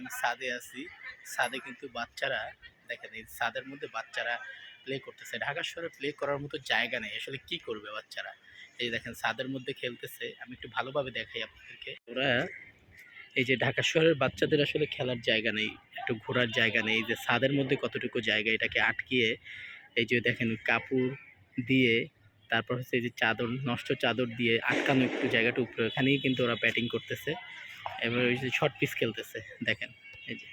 আমি সাদে আছি। সাদে কিন্তু বাচ্চারা, দেখেন এই সাদের মধ্যে বাচ্চারা প্লে করতেছে। ঢাকা শহরে প্লে করার মতো জায়গা নেই। আসলে কি করবে বাচ্চারা? এই দেখেন সাদের মধ্যে খেলতেছে। আমি একটু ভালোভাবে দেখাই আপনাদেরকে। ওরা এই যে ঢাকা শহরের বাচ্চাদের আসলে খেলার জায়গা নেই, একটু ঘোরার জায়গা নেই। যে ছাদের মধ্যে কতটুকু জায়গা এটাকে আটকিয়ে, এই যে দেখেন কাপড় দিয়ে, তারপর হচ্ছে এই যে চাদর, নষ্ট চাদর দিয়ে আটকানো একটু জায়গাটা উপরে। ওখানেই কিন্তু ওরা ব্যাটিং করতেছে। এবার ওই যে শর্ট পিস খেলতেছে, দেখেন, এই যে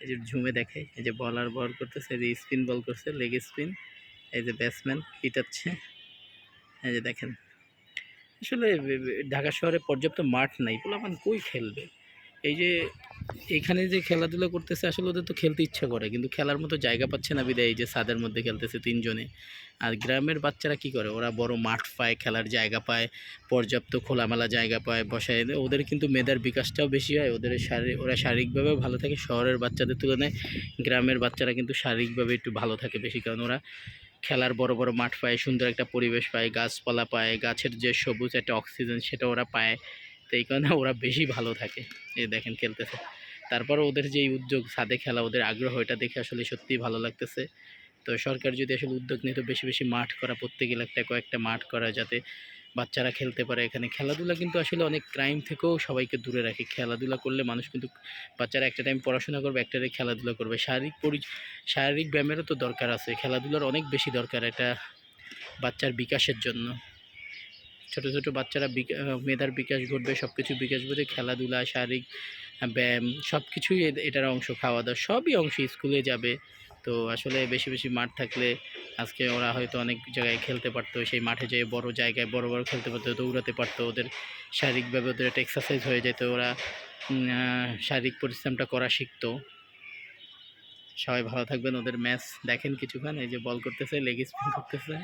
এই যে ঝুমে দেখে, এই যে বলার বল করতেছে, এই যে স্পিন বল করছে লেগ স্পিন এই যে ব্যাটসম্যান পিটাচ্ছে, এই যে দেখেন। আসলে ঢাকা শহরে পর্যাপ্ত মাঠ নাই বলে পোলাপান কই খেলবে? এই যে এখানে যে খেলাধুলা করতেছে, আসলে ওদের তো খেলতে ইচ্ছা করে, কিন্তু খেলার মতো জায়গা পাচ্ছে না বিদায়, এই যে সাদের মধ্যে খেলতেছে তিনজনে। আর গ্রামের বাচ্চারা কি করে? ওরা বড় মাঠ পায়, খেলার জায়গা পায়, পর্যাপ্ত খোলামেলা জায়গা পায়, বসায় ওদের কিন্তু মেধার বিকাশটাও বেশি হয়, ওদের শারীরিক ওরা শারীরিকভাবেও ভালো থাকে, শহরের বাচ্চাদের তুলনায় গ্রামের বাচ্চারা কিন্তু শারীরিকভাবে একটু ভালো থাকে বেশি, কারণ ওরা খেলার বড় বড় মাঠ পায়, সুন্দর একটা পরিবেশ পায়, গাছপালা পায়, গাছের যে সবুজ একটা অক্সিজেন সেটা ওরা পায়। তো এই কারণে ওরা বেশি ভালো থাকে। এই দেখেন খেলতেছে। তারপরে ওদের যে উদ্যোগ ছাদে খেলা, ওদের আগ্রহ, এটা দেখে আসলে সত্যিই ভালো লাগতেছে। তো সরকার যদি আসলে উদ্যোগ নিত বেশি বেশি মাঠ করা, প্রত্যেক এলাকায় কয়েকটা মাঠ করা, যাতে বাচ্চারা খেলতে পারে। এখানে খেলাধুলা কিন্তু আসলে অনেক ক্রাইম থেকেও সবাইকে দূরে রাখে। খেলাধুলা করলে মানুষ কিন্তু বাচ্চারা একটা টাইম পড়াশোনা করবে, একটা টাইম খেলাধুলা করবে। শারীরিক পরি, শারীরিক ব্যায়ামেরও তো দরকার আছে। খেলাধুলার অনেক বেশি দরকার এটা বাচ্চার বিকাশের জন্য। ছোট ছোট বাচ্চারা মেধার বিকাশ ঘটবে সব কিছু বিকাশ ঘটবে, খেলাধুলা, শারীরিক ব্যায়াম সব কিছুই এটার অংশ খাওয়া দাওয়া সবই অংশ স্কুলে যাবে। তো আসলে বেশি বেশি মাঠ থাকলে আজকে ওরা হয়তো অনেক জায়গায় খেলতে পারতো, সেই মাঠে যেয়ে বড় জায়গায় বড় বড় খেলতে পারতো, দৌড়াতে পারতো, ওদের শারীরিকভাবে ওদের একটা এক্সারসাইজ হয়ে যেত, ওরা শারীরিক পরিশ্রমটা করা শিখতো। সবাই ভালো থাকবেন, ওদের ম্যাচ দেখেন কিছুক্ষণ, এই যে বল করতেছে লেগ স্পিন করতেছে।